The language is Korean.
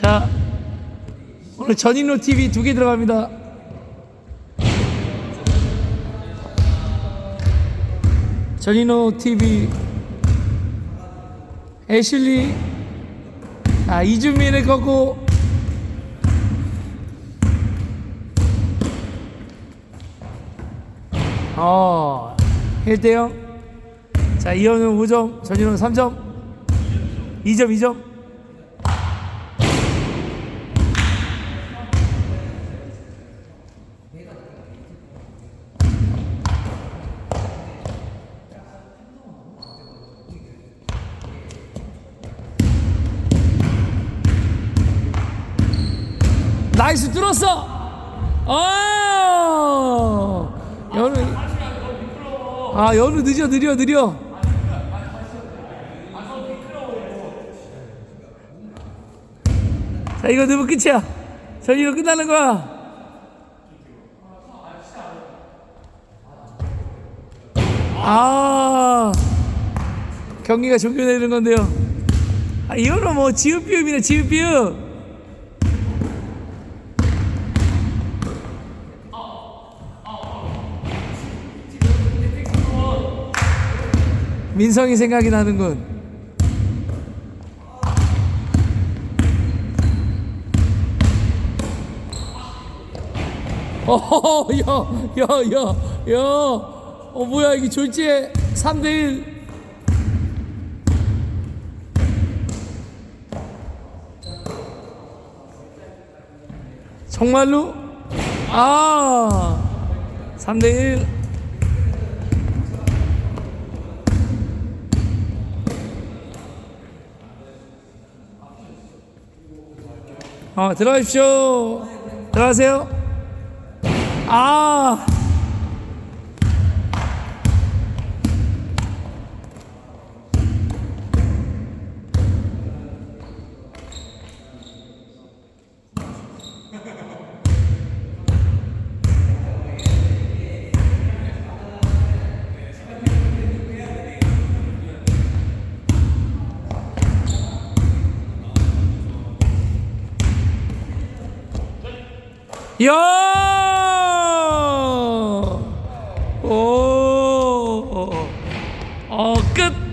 자, 오늘 전인로 TV 두 개 들어갑니다. 전인호 TV 애슐리 아 이준민의 거고. 어 1대0 자 이현우 5점 전인호 3점. 2점 2점 나이스 뚫었어. 아 연우. 아 연우 느려 느려 느려 자 이거 넣으면 끝이야. 전이로 끝나는 거야. 아. 경기가 종료되는 건데요. 아 이거는 뭐 지읒비읒이네 지읒비읒 민성이 생각이 나는군. 어, 야, 야, 야, 야, 어 뭐야 이게 졸지에 3대 1. 정말로? 아, 3대 1. 어, 들어가십시오. 들어가세요. 아. 야! 오! 어, 끝!